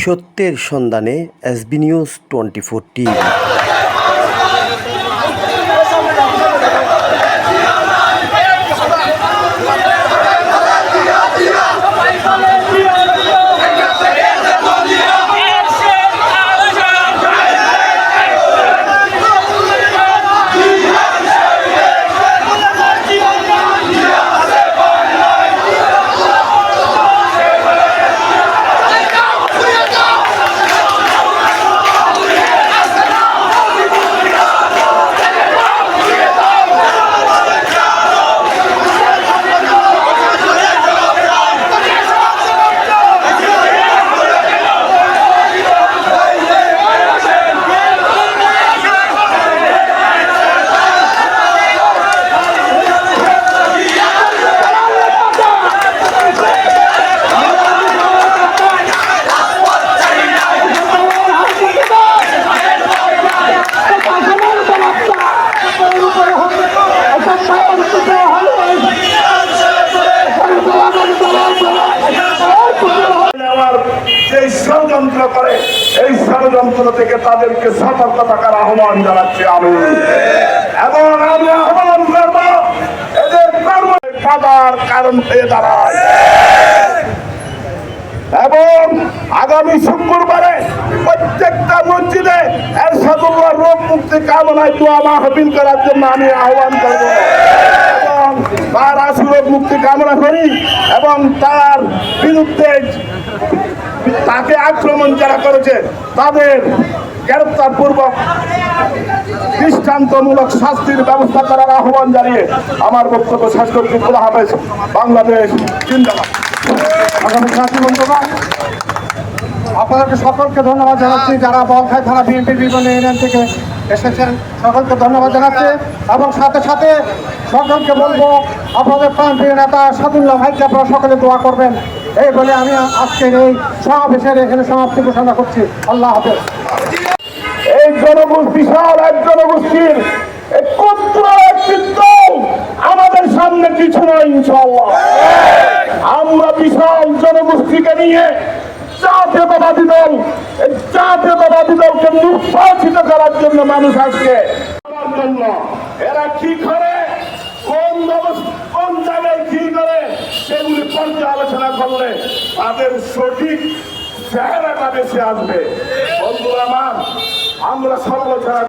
সত্যের সন্ধানে SB news twenty four TV. যে ষড়যন্ত্র করে, এই ষড়যন্ত্র থেকে তাদেরকে সতর্ক থাকার আহ্বান জানাচ্ছি আমি। এবং আমি আহ্বান করব, এদের কর্ম বাধার কারণ হয়ে দাঁড়ায়। এবং আগামী শুক্রবারে প্রত্যেকটা মসজিদে এরশাদুল্লাহ রোগ মুক্তি কামনায় দোয়া মাহফিল করার জন্য আমি আহ্বান করব। এবং তার আশু রোগ মুক্তি কামনা করি এবং তার বিরুদ্ধে তাকে আক্রমণ যারা করেছে, তাদের গ্রেপ্তার পূর্বক দৃষ্টান্তমূলক শাস্তির ব্যবস্থা করার আহ্বান জানিয়ে আমার বক্তব্য শেষ করছি। খোলা বাংলাদেশ জিন্দাবাদ। আগামী আপনাদেরকে সকলকে ধন্যবাদ জানাচ্ছি। যারা বলখাই থানা বিএনপির বিভিন্ন ইউনিয়ন থেকে এসেছেন, সকলকে ধন্যবাদ জানাচ্ছি। এবং সাথে সাথে সকলকে বলব, আপনাদের প্রান্তীয় নেতা সাদুল্লাহ ভাইকে আপনারা সকলে দোয়া করবেন। এই বলে আমি আজকের এই সমাবেশের এখানে সমাপ্তি ঘোষণা করছি। আল্লাহ হাফেজ। এই জনগোষ্ঠী বিশাল এক জনগোষ্ঠীর আমাদের সামনে কিছু নয় ইনশাল্লাহ আমরা বিশাল জনগোষ্ঠীকে নিয়ে জাতীয়তাবাদী দল জাতীয়তাবাদী দলকে নির্বাচিত করার জন্য মানুষ আসছে। জন্য এরা কি করে? কোন কোন জায়গায় কি করে? সেগুলি পর্যালোচনা করলে তাদের সঠিক চেহারাটা বেশি আসবে। বন্ধুরা আমার, আমরা সর্বছাড়া